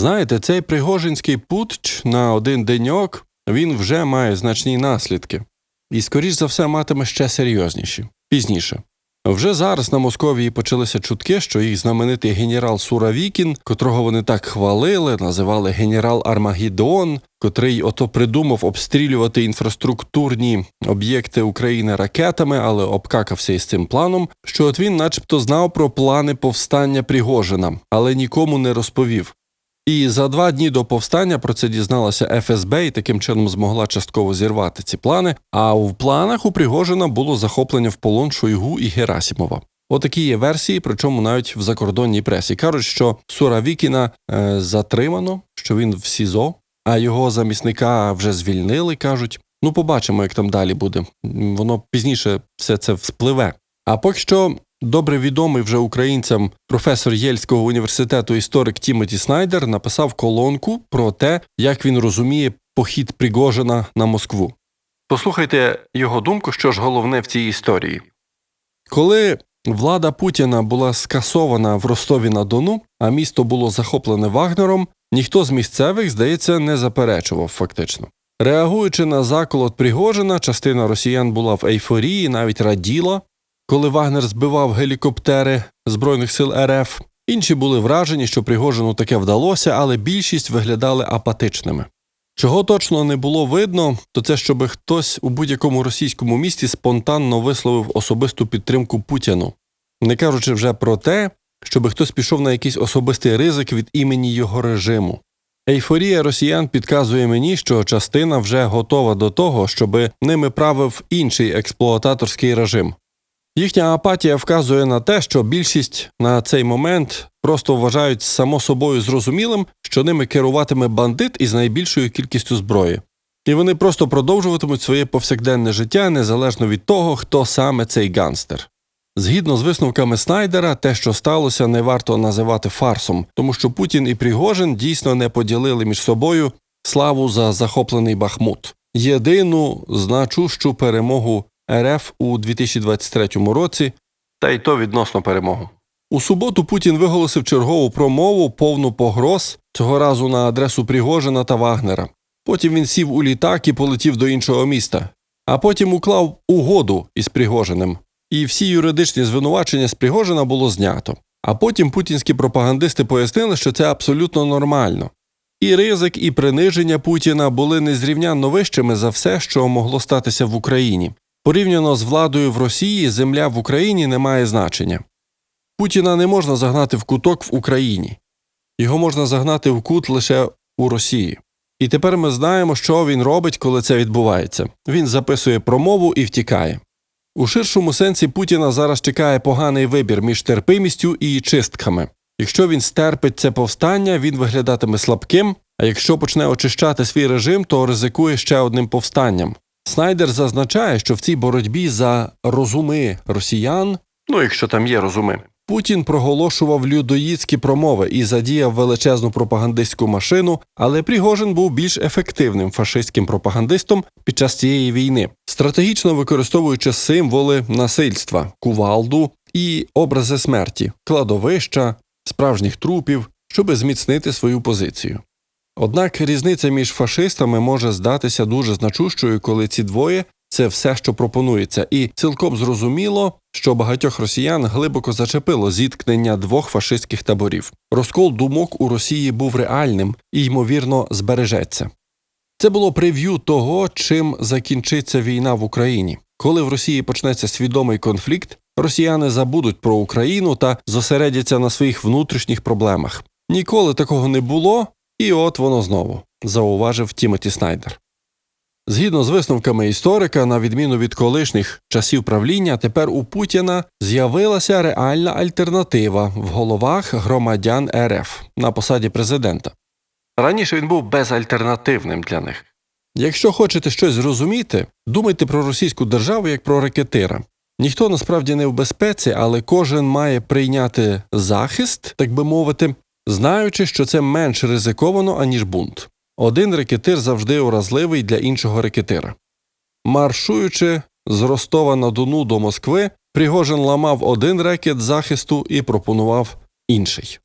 Знаєте, цей пригожинський путч на один деньок він вже має значні наслідки, і, скоріш за все, матиме ще серйозніші пізніше. Вже зараз на Московії почалися чутки, що їх знаменитий генерал Суравікін, котрого вони так хвалили, називали генерал Армагеддон, котрий ото придумав обстрілювати інфраструктурні об'єкти України ракетами, але обкакався із цим планом. Що от він, начебто, знав про плани повстання Пригожина, але нікому не розповів. І за два дні до повстання про це дізналася ФСБ і таким чином змогла частково зірвати ці плани. А в планах у Пригожина було захоплення в полон Шойгу і Герасімова. Отакі є версії, причому навіть в закордонній пресі кажуть, що Суравікіна е, затримано, що він в СІЗО, а його замісника вже звільнили. кажуть. Ну, побачимо, як там далі буде. Воно пізніше все це вспливе. А поки що добре відомий вже українцям професор Єльського університету історик Тімоті Снайдер написав колонку про те, як він розуміє похід Пригожина на Москву. Послухайте його думку, що ж головне в цій історії. Коли влада Путіна була скасована в Ростові на Дону, а місто було захоплене Вагнером, ніхто з місцевих, здається, не заперечував фактично. Реагуючи на заколот Пригожина, частина росіян була в ейфорії, навіть раділа, коли Вагнер збивав гелікоптери Збройних сил РФ. Інші були вражені, що Пригожину таке вдалося, але більшість виглядали апатичними. Чого точно не було видно, то це щоби хтось у будь-якому російському місті спонтанно висловив особисту підтримку Путіну, не кажучи вже про те, щоби хтось пішов на якийсь особистий ризик від імені його режиму. Ейфорія росіян підказує мені, що частина вже готова до того, щоби ними правив інший експлуататорський режим. Їхня апатія вказує на те, що більшість на цей момент просто вважають само собою зрозумілим, що ними керуватиме бандит із найбільшою кількістю зброї. І вони просто продовжуватимуть своє повсякденне життя незалежно від того, хто саме цей ганстер. Згідно з висновками Снайдера, те, що сталося, не варто називати фарсом, тому що Путін і Пригожин дійсно не поділили між собою славу за захоплений Бахмут, єдину значущу перемогу РФ у 2023 році, та й то відносно перемогу. У суботу Путін виголосив чергову промову, повну погроз, цього разу на адресу Пригожина та Вагнера. Потім він сів у літак і полетів до іншого міста, а потім уклав угоду із Пригожиним. І всі юридичні звинувачення з Пригожина було знято. А потім путінські пропагандисти пояснили, що це абсолютно нормально. І ризик, і приниження Путіна були незрівнянно вищими за все, що могло статися в Україні. Порівняно з владою в Росії, земля в Україні не має значення. Путіна не можна загнати в куток в Україні, його можна загнати в кут лише у Росії. І тепер ми знаємо, що він робить, коли це відбувається. Він записує промову і втікає. У ширшому сенсі Путіна зараз чекає поганий вибір між терпимістю і чистками. Якщо він стерпить це повстання, він виглядатиме слабким, а якщо почне очищати свій режим, то ризикує ще одним повстанням. Снайдер зазначає, що в цій боротьбі за розуми росіян, ну якщо там є розуми, Путін проголошував людоїдські промови і задіяв величезну пропагандистську машину, але Пригожин був більш ефективним фашистським пропагандистом під час цієї війни, стратегічно використовуючи символи насильства, кувалду і образи смерті, кладовища, справжніх трупів, щоби зміцнити свою позицію. Однак різниця між фашистами може здатися дуже значущою, коли ці двоє це все, що пропонується, і цілком зрозуміло, що багатьох росіян глибоко зачепило зіткнення двох фашистських таборів. Розкол думок у Росії був реальним і, ймовірно, збережеться. Це було прев'ю того, чим закінчиться війна в Україні. Коли в Росії почнеться свідомий конфлікт, росіяни забудуть про Україну та зосередяться на своїх внутрішніх проблемах. Ніколи такого не було, і от воно знову, зауважив Тімоті Снайдер. Згідно з висновками історика, на відміну від колишніх часів правління, тепер у Путіна з'явилася реальна альтернатива в головах громадян РФ на посаді президента. Раніше він був безальтернативним для них. Якщо хочете щось зрозуміти, думайте про російську державу як про ракетира. Ніхто насправді не в безпеці, але кожен має прийняти захист, так би мовити, знаючи, що це менш ризиковано, аніж бунт. Один рекетир завжди уразливий для іншого рекетира. Маршуючи з Ростова на Дону до Москви, Пригожин ламав один рекет захисту і пропонував інший.